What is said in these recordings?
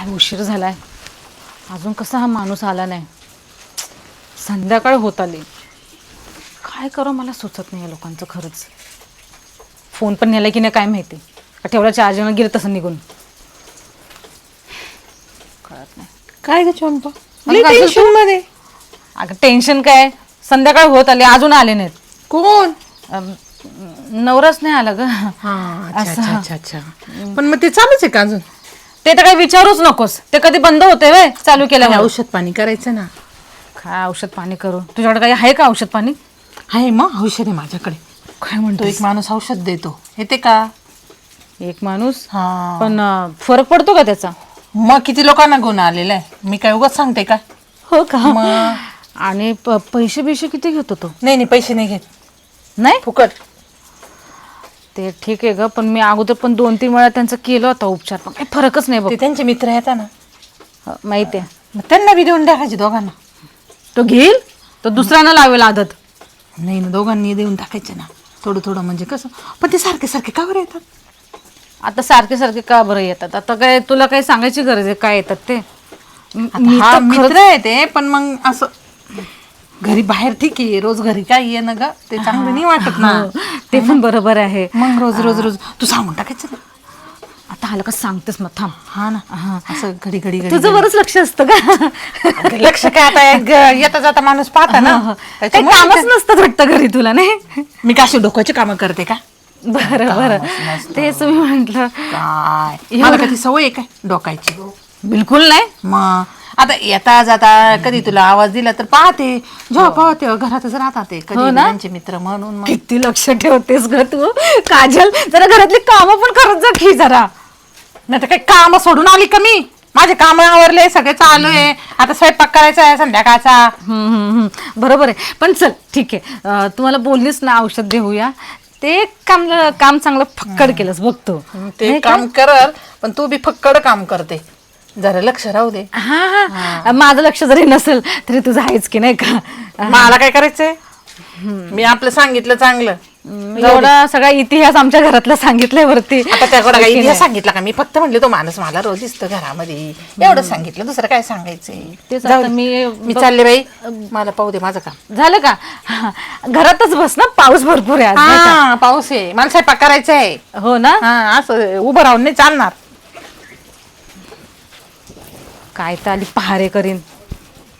काय उशीर झालाय? अजून कसा हा माणूस आला नाही? संध्याकाळ होत आली. काय करू मला सुचत नाही या लोकांचं खरंच. फोन पण नेला की नाही काय माहिती? का ठेवला चार्जरनं गेलं तसं निघून? कळत नाही. काय ग चंपा? टेन्शनमध्ये. अगं टेन्शन काय? संध्याकाळ होत आली अजून आले नाहीत. कोण? अम, नवराच नाही आला ग. अच्छा असं. अच्छा अच्छा अच्छा. पण मग ते चालूच आहे का अजून? ते तर काही विचारूच नकोस. ते कधी बंद होते वे चालू केल्यावर औषध पाणी करायचं ना? काय औषध पाणी करू? तुझ्याकडे काही आहे का औषध पाणी? आहे मग औषध आहे माझ्याकडे. काय म्हणतो एक माणूस औषध देतो. येते का? एक माणूस? हा. पण अं, फरक पडतो का त्याचा? मग किती लोकांना गुण आलेला आहे? मी काय उगाच सांगते का? हो का? मग? आणि पैसे बिशे किती घेतो तो? नाही नाही पैसे नाही घेत. नाही? फुकट. ते ठीक आहे ग पण मी अगोदर पण दोन तीन वेळा त्यांचा केलं होता उपचार. पण काही फरकच नाही बघ. ते त्यांचे मित्र येतात ना. हं, माहिती आहे. मग त्यांना बी देऊन टाकायचे दोघांना. तो घेईल? तो दुसऱ्यांना लावेल आदत. नाही ना दोघांनी देऊन टाकायचे ना. थोडं थोडं म्हणजे कसं? पण ते सारखे सारखे का बरं येतात? आता सारखे सारखे का बरं येतात? आता काय तुला काही सांगायची गरज आहे? काय येतात ते? म- आता मी हा खरंच- मित्र आहे ते पण मग असं घरी बाहेर ठीक आहे रोज घरी काय ये ना ग? ते चांगलं नाही वाटत ना. हो, ते पण बरोबर आहे. मग रोज रोज रोज. तू सांगून टाकायचं ना आता आलं का सांगतेस मग थांब. हा ना. असं घडी घडी घडी तुझं बरंच लक्ष असतं का लक्ष काय आता? एक ग- येता जाता माणूस पाहता ना. काही त्याच्यामुळे कामच नसतं वाटतं घरी तुला नाही? मी काय अशी डोक्याची कामं करते का? बरं बरं. तेच मी म्हंटल. काय? मला कधी सवय आहे काय? डोकायची. बिलकुल नाही? मग. आता येता जाता कधी तुला आवाज दिला तर पाहते. जेव्हा पाहते घरातच राहतात ते. कधी हो ना? त्यांचे मित्र म्हणून मग. किती लक्ष ठेवतेस ग तू? काजल जरा घरातली कामं पण करत जा की जरा. नाही तर काही काम सोडून आली का मी? माझे काम आवरले सगळे चालू आहे. आता स्वयंपाक करायचा आहे संध्याकाळचा. हम्म, हम्म, हम्म. बरोबर आहे. पण चल ठीक आहे. अं, तुम्हाला बोललीस ना औषध देऊया. ते काम काम चांगलं फक्कड केलंस बघतो. ते काम करल पण तू बी फक्कड काम करते. जरा लक्ष राहू दे. हा हा. माझं लक्ष जरी नसेल तरी तुझं आहेच की नाही का? मला काय करायचंय? मी आपलं सांगितलं चांगलं. एवढा सगळा इतिहास आमच्या घरातला सांगितलाय वरती. आता त्याकडे इतिहास सांगितला का? मी फक्त म्हणले तो माणूस मला रोज दिसतो घरामध्ये. एवढं सांगितलं. दुसरं काय सांगायचंय? तेच जाऊ आता दे. मी मी चालले बाई. मला पाहू दे माझं काम. झालं का? हा. घरातच बस ना पाऊस भरपूर आहे आज? हा पाऊस आहे. मला स्वयंपाक करायचा आहे हो ना? हा असं उभं राहून नाही चालणार. काय तर आली पहारे करीन.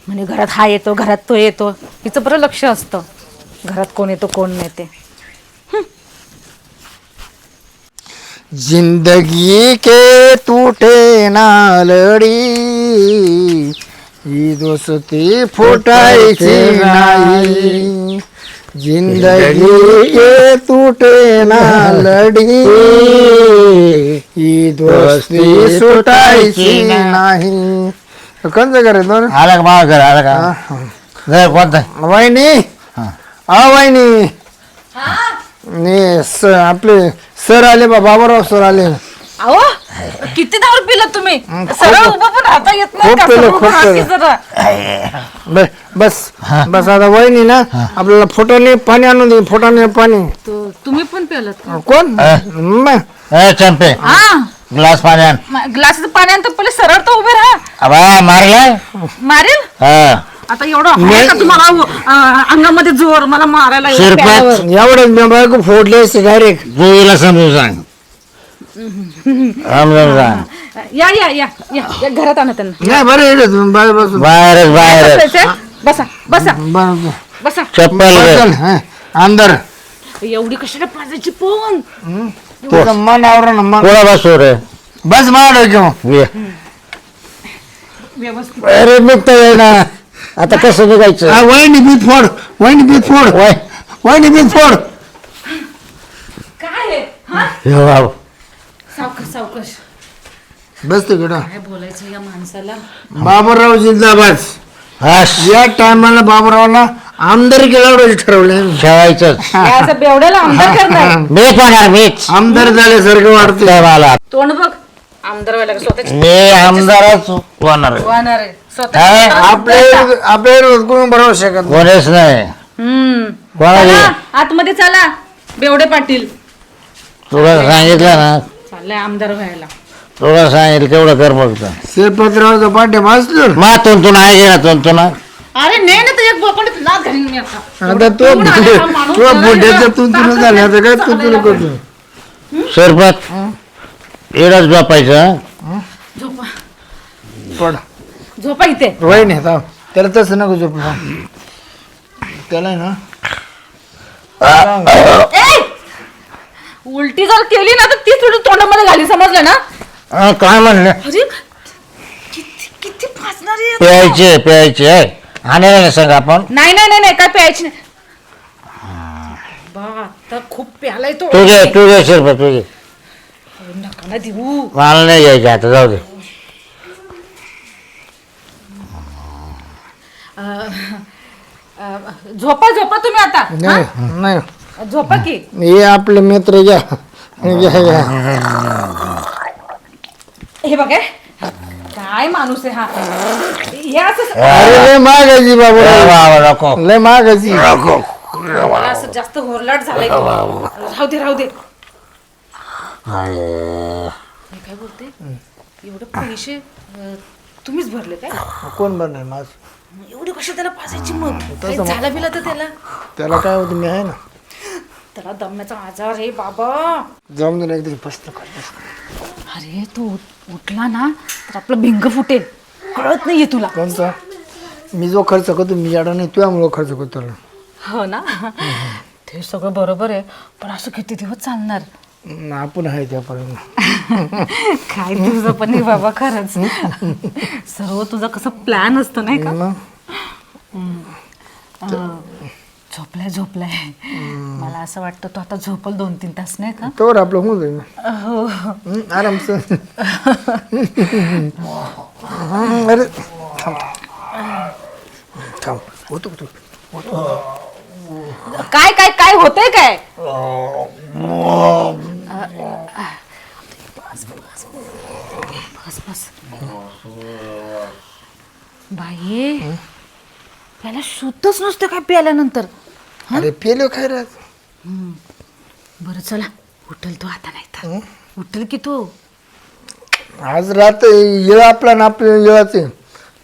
म्हणे घरात हा येतो घरात तो येतो. हिचं बरं लक्ष असतं. घरात कोण येतो कोण नाही ते जिंदगी के टूटे नालडी ही दोस्ती फुटायची नाही. जिंदगी के टूटे नालडी ही दोस्ती सुटायची नाही। कंच करे दोन? आला का माझं घर? आला का? घर कोणतं? वहिनी? हा. वहिनी? ने स आपले सर आले बा बाबाराव सर आले. अहो किती दारू पिला तुम्ही? सरळ उभं पण राहता येत नाही खूप का? पिलं, सरळ खूप उभं राहा की पिलं. जरा. ब- बस बस आता वहिनी ना आपल्याला फोटाने पाणी आणून दे फोटाने पाणी. तू- तुम्ही पण पिलात का? कोण? म- ए चंपे हा. ग्लास पाणी आण. ग्लास पाणी आणतो पहिले सरळ तर उभे राहा. अबा मारलाय? मारेल? हा. आता एवढं आहे का तुम्हाला अं, अंगामध्ये जोर? मला मारायला एवढं शिरपत. प्यायल्यावर? एवढं मी बायको फोडले डायरेक्ट जुईला समजून सांग. समजून सांग या या या या. या, घरात आणा त्यांना. नाही बरं तुम्ही बाय बसून. बाहेरच बाहेर बसायचंय? बसा बसा बरं बसा. चप्पल घे. हा, अंदर. एवढी कशाला पाजायची पण? तुझं मन आवरण मन. पुढं बसू रे? बस ये. व्यवस्थित. अरे निघता ना. आता कसं निघायचं? वहिनी बीत फोड. वहिनी बीत फोड. वय. वहिनी बीत फोड. काय आहे? हा? हे बाबा. सावकाश सावकाश. बस तिकडं काय बोलायचं या माणसाला? बाबूराव जिंदाबाद. या टायमाला बाबूरावला आमदार केला ठरवलं असं बेवड्याला आमदार करताय? मीच होणार मीच. आमदार झाल्यासारखं वाटतं ते मला. तोंड बघ. आमदार व्हायला का स्वतःची मी आमदारच होणार. वाहणार आहे. काय? विरोधात कोणी बरोबर शकत नाही. कोणीच नाही. हम्म. कोणाला चला, आतमध्ये चला. बेवडे पाटील. तुला सांगितलं ना चाललंय आमदार व्हायला. तुला सांगितलं तेवढं कर फक्त मा तुंतून आहे की ना तुंतून अरे नाही ना लाच घालीन मी आता. आता तो एवढं आला हा माणूस तो इथं तुंतुन झालं आता काय तुंतुन करतो सरपत एडच झोपायचं झोपा. पड. झोपा इथे. वय नाही थांब. त्याला तसं नको झोप. त्याला आहे ना ए! उलटी जर केली ना तर ती थोडी तोंडामध्ये घाली समजलं ना? काय म्हणले? अरे किती किती फासणारी आहे. प्यायचे प्यायचे आणि नाही सांग आपण? नाही नाही नाही नाही काय प्यायची नाही. बा आता खूप प्यालाय तो. तू घे तू घे सरपत तू घे. नका ना देऊ. मला नाही घ्यायचे आता जाऊ दे. अं, झोपा झोपा तुम्ही आता नाही नाही. झोपा की. हे आपले मित्र घ्या. घ्या घ्या. हे बघ हे. काय माणूस आहे हा? हे असं अरे लय मागायची बाबा. बाबा, नको. लय मागायची मला असं जास्त होरलाट झालंय. राहू दे राहू दे. मी काय बोलते? एवढे पैसे अं, तुम्हीच भरले काय? कोण बनणार माझ. एवढे कशा त्याला पाजायची मग? काही झालं बिलं तर त्याला? त्याला काय होतं मी आहे ना. त्याला दम्याचा आजार आहे बाबा. जाऊन दे ना प्रश्न कर अरे तो उठ- उठला ना तर आपलं भिंग फुटेल. कळत नाहीये तुला. कोणता? मी जो खर्च करतो मी याडा नाही तुझ्यामुळं खर्च करतो. हो ना? ते सगळं बरोबर आहे पण असं किती दिवस चालणार? न, आपण आहे त्यापर्यंत. काय तुझं पण नाही बाबा खरंच. सर्व तुझं कसं प्लॅन असतं नाही का? मग अं, झोपलाय झोपलाय. मला असं वाटतं तो आता झोपल दोन तीन तास नाही का? तोवर आपलं होऊन जाईल हो. अरे थांब. थांब. होतो होतो. काय काय काय होतंय काय? बस बस. बाई याला शुद्धच नसतं काय प्यायल्यानंतर. अरे पेलो राहत बरं चला. उठल तो आता नाही तर. उठल की तो? आज रात येळ आपला ना आपल्या येळाचे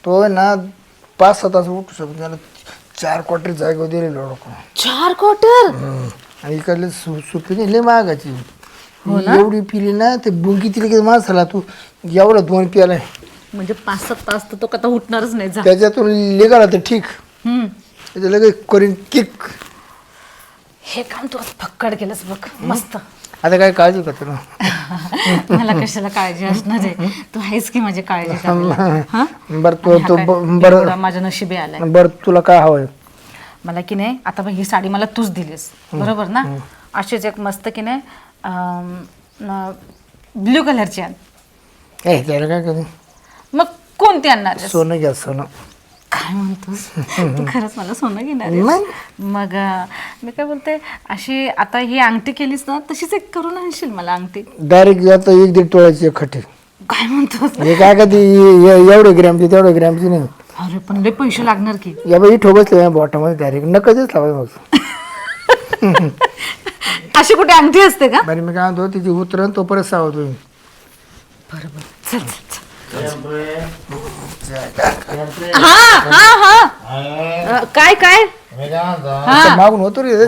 तो आहे ना पाच सहा तास उठू शकतो. त्याला चार क्वार्टर जागा दिले लोक चार क्वार्टर आणि इकडले सु सुपीने लय महागाची एवढी पिली ना ते बुंकी तिला माणसाला तू एवढा दोन पियालाय. म्हणजे पाच सात तास तर तो कथा उठणारच नाही जा. त्याच्यातून निघाला तर ठीक. हम्म. त्याच्या लगेच करीन किक. हे काम तू आज फक्कड केलंस बघ. मस्त. आता काय काळजी करतो ना? मला कशाला काळजी असणार आहे? तू आहेस की माझी काळजी करायला. हा? बरं तो आणि हा तो काय? ब- बरं. एवढा माझ्या नशिबी आलाय. बरं तुला काय हवंय? मला की नाही आता बघ ही साडी मला तूच दिलीस. बरोबर ना? अशीच एक मस्त की नाही ब्ल्यू कलरची आण. ए त्याला काय करू? मग कोणती आणणार आहेस? सोनं घ्या सोनं. काय म्हणतोस? तू खरंच मला सोनं घेणार आहेस? मग? अं, मी काय बोलते अशी आता ही अंगठी केलीस ना तशीच एक करून आणशील मला अंगठी. डायरेक्ट आता एक दीड तोळ्याची एक खटे. काय म्हणतोस? हे काय का ती ए- एवढे ग्रॅमची तेवढे ग्रॅमची नाही. अरे पण लय पैसे लागणार की. या बाई इथं बसले बॉटममध्ये डायरेक्ट नकच लावाय मग. अशी कुठे अंगठी असते का? बरं मी काय म्हणतो तिची उतरण तो परत सावध होईल बरोबर चल चल चल. हा हा हा. अ, काय काय? हा. मागून होतो रे हे,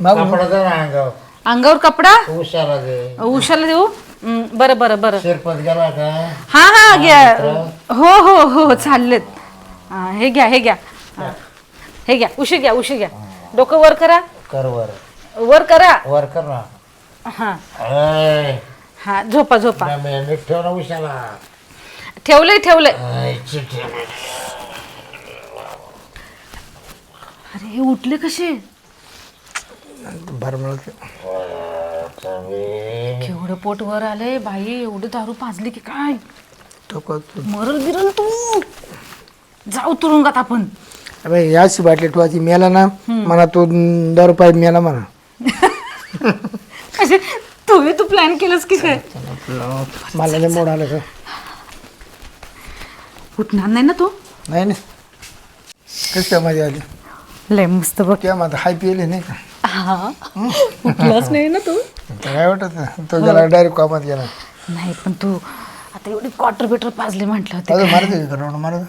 मागून अंगावर. अंगावर कपडा? उशाला दे. उशाला देऊ? हं, बरं बरं बरं. शिरपत गेला का हा हा घ्या. हो हो हो चाललेत. हा, हे घ्या हे घ्या. हा. हे घ्या उशी घ्या उशी घ्या. डोकं वर करा. कर वर. वर करा. वर कर ना. हा. ऐ, हा झोपा झोपा. ठेव ना उशाला ठेवलंय ठेवलंय. अरे हे उठले कसे? चांगली. केवढं पोट वर आलंय बाई एवढी दारू पाजली की काय? मरल बिरल तू. जाऊ तुरुंगात आपण. अबे याची बाटली ठेवायची मेला ना म्हणा तो दहा रुपये मेला म्हणा. तू तू प्लॅन केलंस की काय? मला लय मोड आलं उठणार नाही ना तो? नाही नाही. कशी काय मजा आली? लय मस्त बघ. किंवा माझा हाय पिले नाही का? हा. उठलाच नाही ना तो? काय वाटत? नाही. तो गेला डायरेक्ट कामात गेला. नाही पण तू आता एवढी क्वार्टर बिटर पाजली म्हटलं होते मारते का राऊंड मारत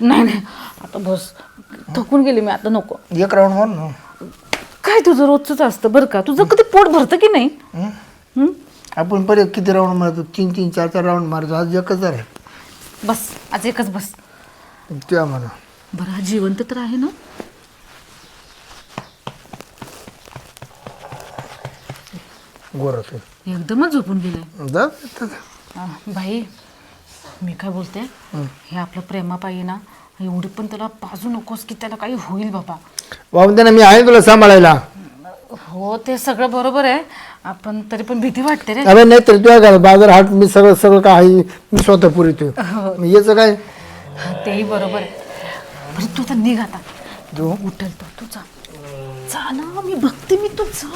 नाही नाही. आता बस. थकून गेली मी आता नको. एक राऊंड मार ना. काय तुझं रोजच असतं बरं का? तुझं कधी पोट भरतं की नाही? हं? हं? आपण पहिले किती राऊंड मारतो? तीन तीन चार चार राऊंड मारतो. आज एकच आहे. बस आज एकच बस. तेव्हा म्हणा. बरं हा जिवंत तर आहे ना? गोरत एकदमच झोपून गेले. जा भाई मी काय बोलते? हे आपलं प्रेमापायी ना एवढी पण त्याला पाजू नकोस की त्याला काही होईल बाबा. बाबा मी आहे तुला सांभाळायला. हो ते सगळं बरोबर आहे. आपण तरी पण भीती वाटते रे. अरे नाही तर घरात बाजार हाट मी सगळं सगळं काय मी स्वतः पुरवतो मी याचं काय? हा, तेही बरोबर आहे. बरं तू तर निघ आता. जो उठल तो तू जा. जा ना मी बघते मी तू जा.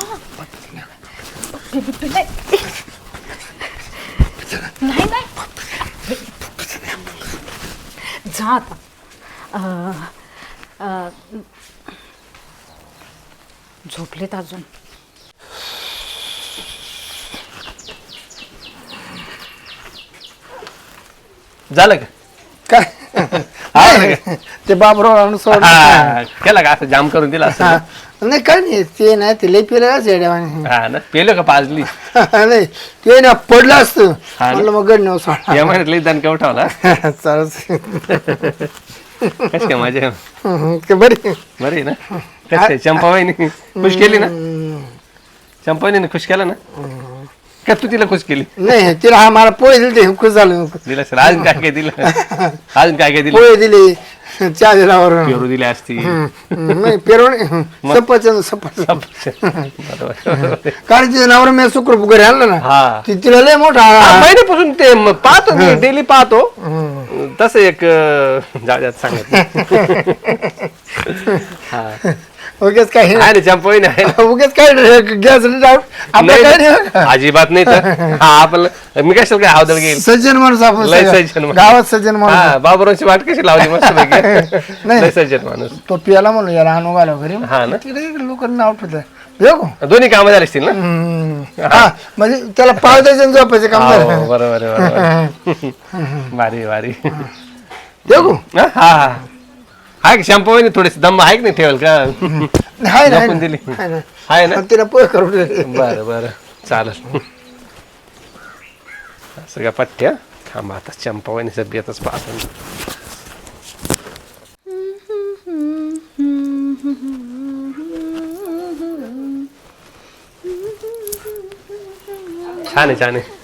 नाही नाही. जा आता. झोपलेत अजून. झालं का? काय? ते बाबराव आणून सोड हा, केला का? असं जाम करून दिला असं हा. नाही काय नाही ते नाही ते लई पिलं येड्यावाने हा ना? पेलो का पाजली? नाही ते ना पडलं असतं. हा. म्हणलं मग गड नेऊ सोड. या महिन्यात लई दणका उठावला. चालत कस काय माझ्या बरे? बरी ना? कस काय? चंपाबाईने खुश केली ना? चंपाबाईने खुश केलं ना? का तू तिला खुश केली? नाही तिला हा मला पोहे दिले ते खुश झालं दिला सर अजून काय काय दिलं? अजून काय काय दिलं? पोहे दिले चहा दिला वरून पेरू दिली असती नाही पेरवणे सफरचंद सफरचंद. बरोबर. कारण तिचं नावर मी शुक्र वगैरे आणलं ना हा. ती तिला लय मोठा हा, महिन्यापासून ते म- पाहतो मी डेली पाहतो. तसं एक अं, जाऊ द्यात सांगत. हा. उगेच काय आहे ना चंपाबाईने आहे ना. उगेच काय गॅस आपलं काय नाही नाही. अजिबात नाही तर. हा आपण मी कशाला काय अवदळ घेईल? सज्जन माणूस आपण लय सगळं. सज्जन माणूस. गावात सज्जन माणूस. हा बाबुरांची वाट कशी लावली मस्त पैकी नाही. लय सज्जन माणूस. तो पियाला म्हणून याला आणू घाला घरी. हा ना. तिकडे लोक नाव ठेवत येऊ का? दोन्ही कामं झाली असतील ना. हा म्हणजे त्याला पाव द्यायचं आणि झोपायचं काम हो, झालं. बरोबर आहे, बरोबर भारी भारी. येऊ हा हा. आहे का शॅम्पू थोडेसे दम आहे का नाही ठेवाल का? हाय ना झोपून दिली. हाय ना. आहे ना? आणि तिला पोहे करून दिले. बरं बरं. चालेल. असं का पट्ट्या. थांबा आता चंपावानीचं बेतच पाहतो. छान आहे छान आहे.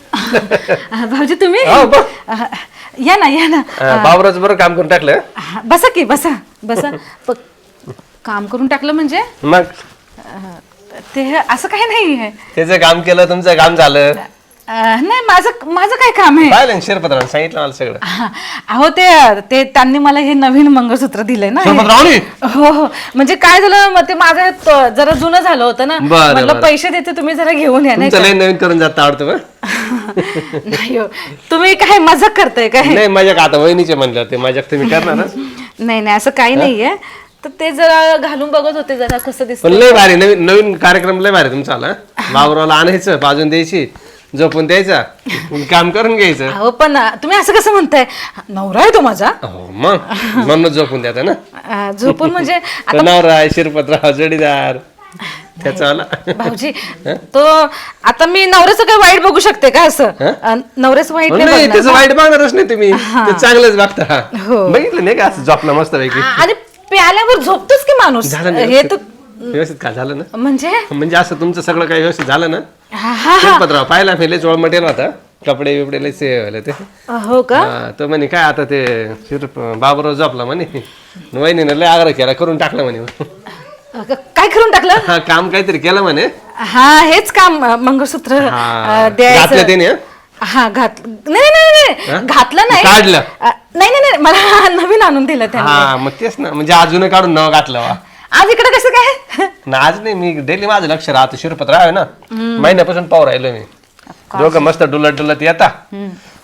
अं, भाऊजी तुम्ही? हो, बघ. अं, या ना या ना. अं, बाबराचं बरं काम करून टाकलं. बसा की बसा. बसा प- काम करून टाकलं म्हणजे मग अं, ते असं काही नाही आहे त्याचं काम केलं तुमचं काम झालं अं, नाही माझं माझं काय काम आहे पाहिलं ना शिरपत्रानं सांगितलं मला सगळं अहो ते ते त्यांनी मला हे नवीन मंगळसूत्र दिलंय ना हे. शिरपतरावनी? हो हो म्हणजे काय झालं मग ते माझं त- जरा जुनं झालं होतं ना बरं, म्हटलं बरं. पैसे देते तुम्ही जरा घेऊन या नाही तुमचं का? लय नवीन करून जात आवडतं बरं? नाही हो. तुम्ही काय मजाक करताय काय नाही माझ्या आता वहिनीचे म्हणलं ते माझ्या तुम्ही करणारच नाही नाही असं काही नाहीये. तर ते जरा घालून बघत होते जरा कसं पण दिसतं लय भारी नवीन नवीन कार्यक्रम लय भारी तुमचा आला वावराला आणायचं पाजून द्यायची झोपून द्यायचा काम करून घ्यायचं. अहो पण तुम्ही असं कसं म्हणताय? नवरा आहे तो माझा. हो मग? म्हणून झोपून द्यायचं ना? अं, झोपून म्हणजे तो नवरा आहे शिरपतराव जोडीदार. त्याचा आला? भाऊजी तो आता मी नवऱ्याचं काय वाईट बघू शकते का असं? अं, नवऱ्याचं वाईट नाही नाही बघणार त्याचं वाईट बघणारच नाही तुम्ही. ते चांगलंच बघता. हो. बघितलं नाही का असं झोपला मस्त पैकी? आ- आणि प्याल्यावर झोपतोच की माणूस? झालं ना हे व्यवस्थित? तर व्यवस्थित का झालं ना? म्हणजे? म्हणजे असं तुमचं सगळं काही व्यवस्थित झालं ना? हा हा. शिरपतराव पाहिला मी लय चोळ मटेरियल होता. कपडे बिपडे लय से व्हायला ते हो का? हा, तो म्हणे काय आता ते शिरप बाबूराव झोपला म्हणे. वहिनीनं लय आग्रह केला करून टाकलं म्हणे. काय करून टाकलं? हा काम काहीतरी केलं म्हणे. हा हेच काम अ, मंगळसूत्र अ, घातलं त्याने, हं? हा घात नाही नाही नाही, नाही घातलं नाही. काढलं? अ, नाही नाही नाही मला नवीन आणून दिलं त्यांनी. हा मग तेच ना म्हणजे अजून काढून नाव घातलं वा. आज इकडे कसं काय? ना आज नाही मी डेली माझं लक्ष राहतं शिरपतराव आहे ना. महिन्यापासून पाहू राहिलो मी. दोघं मस्त डुलत डुलत येता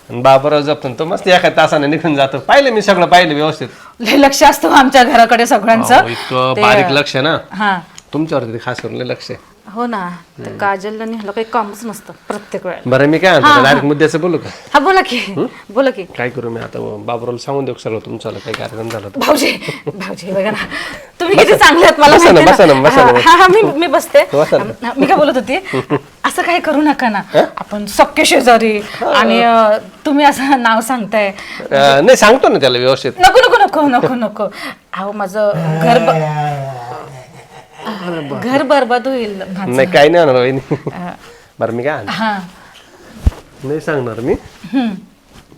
आणि बाबूराव जपतो तो मस्त एका तासाने निघून जातो. पाहिलं मी सगळं पाहिलं व्यवस्थित. लय लक्ष असतं आमच्या घराकडे अहो, सगळ्यांचं इतकं ते- बारीक लक्ष ना. हा. तुमच्यावरती खास करून लय लक्ष आहे. हो ना ते काजल आणि ह्याला काही कामच नसतं प्रत्येक वेळेला. बरं मी काय म्हणतो डायरेक्ट मुद्द्याचं बोलू का? हा बोला की बोला की. काय करू मी आता बाबूराला सांगून देऊ सगळं? तुमचं काही कार्यक्रम झाला तर. भाऊजी भाऊजी बघा ना. तुम्ही किती चांगले आहेत मला बसा ना, माहिती बसा ना, आहे बसा ना. ना. हा हा मी मी बसते. बसा ना. मी काय बोलत होती? असं काय करू नका ना. आपण सख्खे शेजारी आणि अं, तुम्ही असं नाव सांगताय. अं, नाही सांगतो ना त्याला व्यवस्थित. नको नको नको नको नको. अहो माझं घर ब- घर बरबाद होईल. नाही काही नाही होणार वहिनी. बरं मी काय हा. नाही सांगणार मी.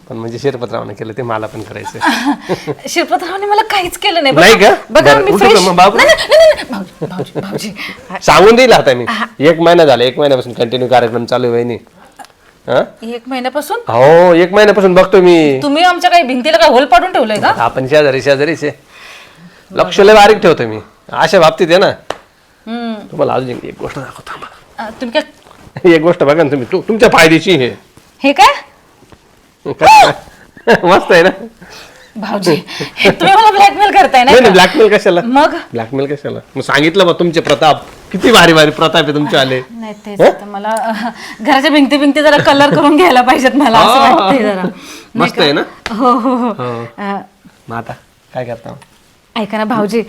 पण म्हणजे शिरपतरावने केलं ते मला पण करायचं शिरपतरावने मला काहीच केलं नाही. नाही बघा- का? बघा बरं, मी उठू फ्रेश का मग बाबू? नाही नाही, नाही, नाही, भाऊजी भाऊजी भाऊजी. सांगून देईल आता मी. एक महिना झाला एक महिन्यापासून कंटिन्यू कार्यक्रम चालू आहे वहिनी. हा? एक महिन्यापासून? हो एक महिन्यापासून बघतो मी. तुम्ही आमच्या काही भिंतीला काय होल पाडून ठेवलंय का? आपण शेजारी शेजारीच लक्ष लय बारीक ठेवतो मी. अशा बाबतीत आहे ना. तुम्हाला अजून एक- एक गोष्ट दाखवतो. अं, तुम्ही काय एक गोष्ट बघा ना तुम्ही. तू तुमच्या फायद्याची आहे हे काय? काय? मस्त आहे ना? भाऊजी हे तुम्ही मला ब्लॅकमेल करताय नाही नाही ना ब्लॅकमेल कशाला? मग? ब्लॅकमेल कशाला? मग सांगितलं बा तुमचे प्रताप. किती भारी भारी प्रताप आहे तुमचे आले. नाही तेच आता मला घराच्या भिंती भिंती जरा कलर करून घ्यायला पाहिजेत मला असं हा. वाटतंय जरा. नाही मस्त का? आहे ना? हो हो हो. हो. मग आता काय करता? ऐका ना भाऊजी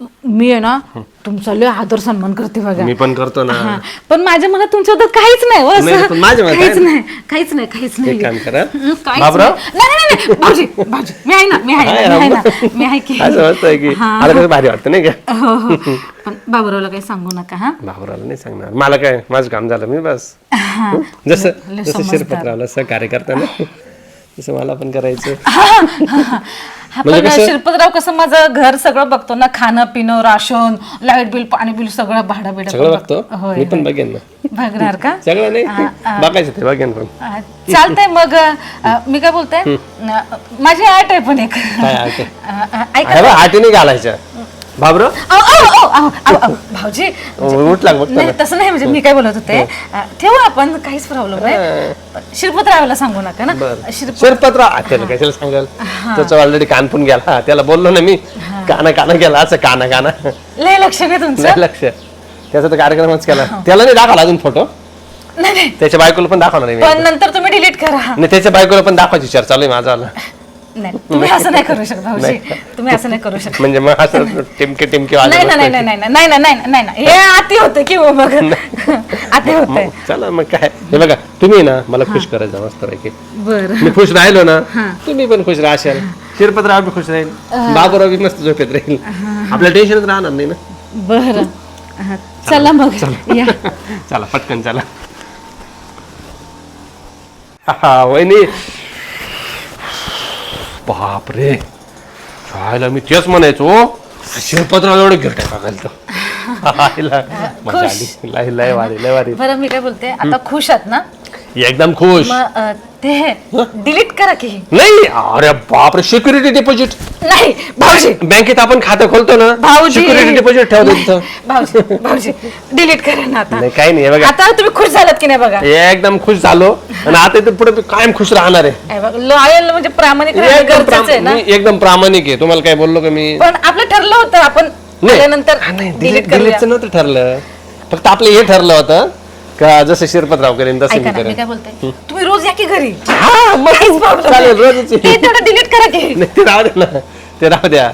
म- आहे ना तुमचा लय आदर सन्मान करते बघा. मी पण करतो ना. हा. पण माझ्या मनात तुमच्याबद्दल काहीच नाही हो नाही, असं. पण माझ्या मनात काहीच आहे ना. नाही काहीच नाही काहीच नाही. एक काम करा. हं, काहीच बाबराव? नाही. नाही, नाही नाही भाऊजी भाऊजी मी आहे ना मी आहे ना, मी आहे ना मी आहे की. असं हा. कसं भारी वाटतं नाही का? हो हो. पण बाबूरावला काही सांगू नका हा. बाबराला नाही सांगणार. मला काय माझं काम झालं मी बस. हं? जसं लय जसं समजदार. शिरपतरावला सहकार्य करताना तसं मला पण करायचं. हा. म्हणजे पण कसं? माझं घर सगळं बघतो ना खाणं पिणं राशन लाइट बिल पाणी बिल सगळं भाडं बिडं सगळं बघतो? होय मी पण बघेन ना. बघणार का? सगळं नाही बघायचं ते बघेन पण. अं, चालतंय मग अं, मी काय बोलते अं, माझी आठ आहे पण एक. काय आहे? ते? अं, अं, ऐका अरे हाटी नाही घालायच्या बाबर अहो, भाऊजी उठला बघतो नाही ना तसं नाही म्हणजे मी काय बोलत होते अं, ठेवू आपण काहीच प्रॉब्लेम नाही. पण शिरपतरावला सांगू नका ना. बरं. शिरप शिरपतराव त्याला कशाला सांगाल? त्याचा ऑलरेडी कानपून गेला. त्याला बोललो ना मी. काना काना गेला असं काना काना. लय लक्ष नाही तुमचं? नाही लक्ष त्याचा तर कार्यक्रमच केला. त्याला नाही दाखवला अजून फोटो नाही नाही. त्याच्या बायकोला पण मी. पण नंतर तुम्ही डिलीट करा. नाही त्याच्या बायकोला पण दाखवायची विचार चालू आहे माझा तुम्ही असं नाही करू शकता हौशी तुम्ही असं नाही करू शकता. म्हणजे असं टिमके टिमके नाही ना नाही ना नाही ना नाही ना हे आती होतं की हो बघ. आती होतंय. चला मग काय? हे बघा तुम्ही ना मला खुश करायचं मस्त पैकी. बर. मी खुश राहिलो ना तुम्ही पण खुश राहशाल. शिरपतराव बी खुश राहील. बाबूराव बी मस्त झोपेत राहील. आपलं टेन्शनच राहणार नाही ना. बर. चला मग. या. चला पटकन चला. हा वहिनी. बाप रे शाळेला मी तेच म्हणायचो हो. शिवपत्राला एवढे घेऊ टाका घालतो लय वारी लय वारी बरं मी काय बोलते? आता खुश आहात ना? एकदम खुश। मग अं, ते डिलीट करा की. नाही अरे बापरे सिक्युरिटी डिपॉझिट नाही भाऊजी. बँकेत आपण खातं खोलतो ना भाऊजी. सिक्युरिटी डिपॉझिट ठेवतो तिथं. भाऊजी भाऊजी डिलीट करा ना आता. नाही काही नाही हे बघा. आता तुम्ही खुश झालात की नाही बघा? एकदम खुश झालो. आणि आता इथून पुढे मी कायम खुश राहणार आहे. हे बघा, लॉयल म्हणजे प्रामाणिक राहणं एकदम गरजेचं आहे प्राम- ना. मी एकदम प्रामाणिक आहे. तुम्हाला काय बोललो का मी? पण आपलं ठरलं होतं आपण आल्यानंतर हा, नाही डिलीट करूया. डिलीटचं नव्हतं ठरलं. फक्त आपलं हे ठरलं होतं. का जसं शिरपतराव करेन तसं ऐका मी ना मी करेन काय बोलते? तुम्ही रोज या की घरी? हा मग चालेल रोजच ते ये. तेवढं डिलीट करा की. नाही ते राहू द्या ना ते राहू द्या.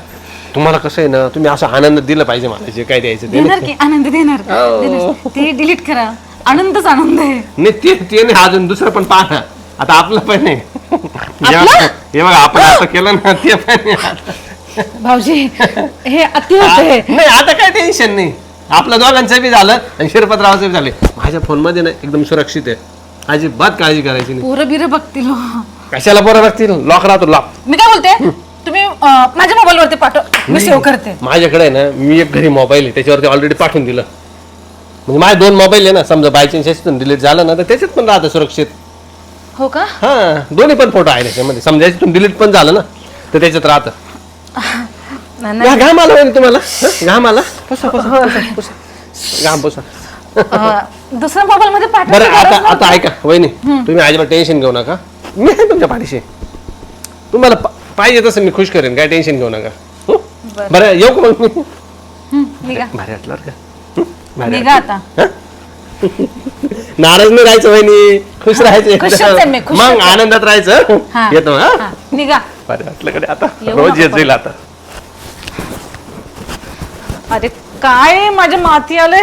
तुम्हाला कसं आहे ना तुम्ही असं आनंद दिलं पाहिजे मला जे काय द्यायचं ते. देणार की? आनंद देणार देणार. ते डिलीट करा. आनंदच आनंद आहे. नाही ते ते नाही अजून दुसरं पण पाहा आता आपलं पण नाही जेव्हा- हे बघा आपण आता केलं ना ते पण नाही. भाऊजी हे अति होते नाही आता काय टेन्शन नाही. आपल्या दोघांचं बी झालं आणि शिरपतरावाचं बी झालं. माझ्या फोनमध्ये ना एकदम सुरक्षित आहे. अजिबात काळजी करायची नाही. पोरं बिरं बघतील हो. कशाला बरं बघतील? लॉक राहतो लॉक. मी काय बोलते? तुम्ही अं, माझ्या मोबाईल वरती पाठव. मी सेव्ह करते. माझ्याकडे आहे ना मी एक घरी मोबाईल आहे त्याच्यावरती ऑलरेडी पाठवून दिलं. म्हणजे माझे दोन मोबाईल आहे ना समजा बाय चान्स याच्यातून डिलीट झालं ना तर त्याच्यात पण राहतं सुरक्षित. हो का? हा दोन्ही पण फोटो आहे त्याच्यामध्ये. समजा याच्यातून डिलीट पण झालं ना तर त्याच्यात राहतं. घा- घाम आला वहिनी तुम्हाला. हं? घाम आला पुसा, पुसा, पुसा, पुसा. घाम पुसा. अं, दुसऱ्या मोबाईल मध्ये बरं पाठवा आता आता ऐका वहिनी तुम्ही अजिबात टेन्शन घेऊ नका. मी आहे तुमच्या पाठीशी. तुम्हाला पा- पाहिजे तसं मी खुश करेन काय टेन्शन घेऊ नका. हं? बरं. येऊ का मग मी? निघा. भारी वाटलं बरं का. हं? भारी निघा आता. नाराज नाही राहायचं वहिनी? खुश राहायचं. खुशच आहे मी, खुशच मग आहे. आनंदात राहायचं हा. येतो हा? हा, निघा. बरं वाटलं कडे आता येऊ रोज नका येत. जाईल आता. अरे काय माझ्या माती आले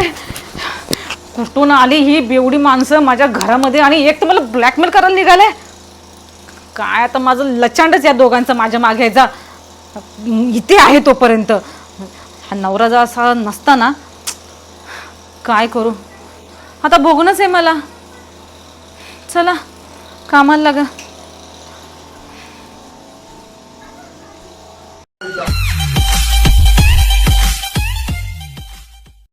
कुठून आली ही बेवडी माणसं माझ्या घरामध्ये आणि एक तर मला ब्लॅकमेल करायला निघाले? काय आता माझं लचांडच या दोघांचं माझ्या मागे जा. इथे आहे तोपर्यंत. हा नवरा जा असा नसता ना काय करू? आता बघूनच आहे मला. चला कामाला लागा.